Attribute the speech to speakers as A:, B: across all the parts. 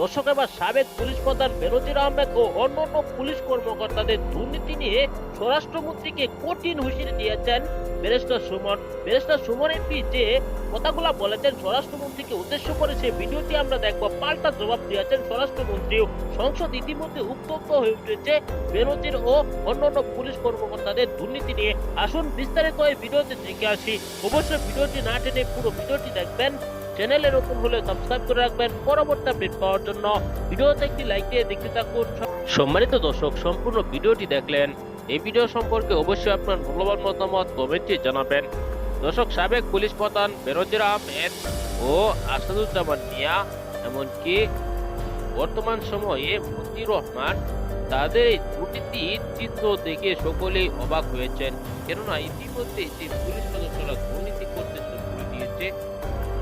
A: দর্শক, এবার সাবেক পুলিশ প্রধান বেনজির আহমেদ ও অন্যান্য পুলিশ কর্মকর্তাদের দুর্নীতি নিয়ে স্বরাষ্ট্রমন্ত্রীকে কঠিন হুঁশিয়ারি দিয়েছেন ব্যারিস্টার সুমন। ব্যারিস্টার সুমনের পি যে কথাগুলো বলেছেন, স্বরাষ্ট্রমন্ত্রীকে উদ্দেশ্য করে সেই ভিডিওটি আমরা দেখব। পাল্টা জবাব দিয়েছেন স্বরাষ্ট্রমন্ত্রীও সংসদ ইতিমধ্যে উত্তপ্ত হয়ে উঠেছে বেনজির ও অন্যান্য পুলিশ কর্মকর্তাদের দুর্নীতি নিয়ে। আসুন বিস্তারিত এই ভিডিওতে দেখে আসি। অবশ্যই ভিডিওটি না টেনে পুরো ভিডিওটি দেখবেন। চ্যানেলে নতুন হলে সাবস্ক্রাইব করে রাখবেন। পরবর্তী আপডেট পাওয়ার জন্য ভিডিওতে একটি লাইক দিয়ে দেখতে থাকুন। সম্মানিত দর্শক, সম্পূর্ণ ভিডিওটি দেখলেন। এই ভিডিও সম্পর্কে অবশ্যই আপনার মূল্যবান মতামত কমেন্টে জানাবেন। দর্শক, সাবেক পুলিশ প্রধান বেরোজির আহমেদ ও আসাদুজ্জামান মিয়া, এমনকি বর্তমান সময়ে মতিউর রহমান, তাদের এই দুর্নীতির চিত্র দেখে সকলেই অবাক হয়েছেন। কেননা ইতিমধ্যে যে পুলিশ সদস্যরা দুর্নীতি করতে শুরু করে দিয়েছে।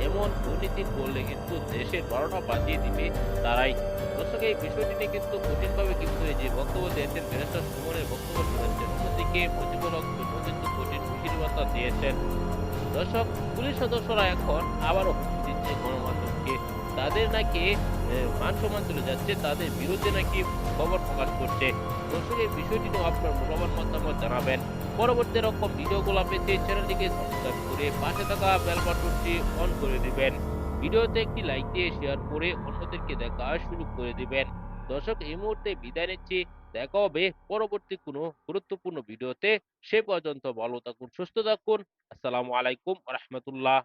A: এমন দুর্নীতি করলে কিন্তু দেশের বারোটা বাজিয়ে দিবে তারাই। দর্শক, এই বিষয়টি নিয়ে কিন্তু কঠিনভাবে কিন্তু এই যে বক্তব্য দিয়েছেন ব্যারিস্টার সুমনের বক্তব্য শুনেছেন, অন্যদিকে প্রতিফলক কিন্তু কঠিন হুঁশির দিয়েছেন। দর্শক, পুলিশ সদস্যরা এখন আবারও দিচ্ছে গণমাধ্যমকে। তাদের নাকি মান সম্মান চলে যাচ্ছে, তাদের বিরুদ্ধে নাকি খবর প্রকাশ করছে। দর্শক, এই বিষয়টি নিয়ে আপনার মূল্যবান মতামত জানাবেন। পরবর্তী রকম ভিডিওগুলো পেতে চ্যানেলটিকে সাবস্ক্রাইব করে পাশে থাকা বেল বাটনটি অন করে দিবেন। ভিডিওতে একটি লাইক দিয়ে শেয়ার করে অন্যদেরকে দেখা শুরু করে দিবেন। দর্শক, এই মুহূর্তে বিদায় নিচ্ছি। দেখা হবে পরবর্তী কোনো গুরুত্বপূর্ণ ভিডিওতে সে পর্যন্ত ভালো থাকুন, সুস্থ থাকুন। আসসালামু আলাইকুম রহমতুল্লাহ।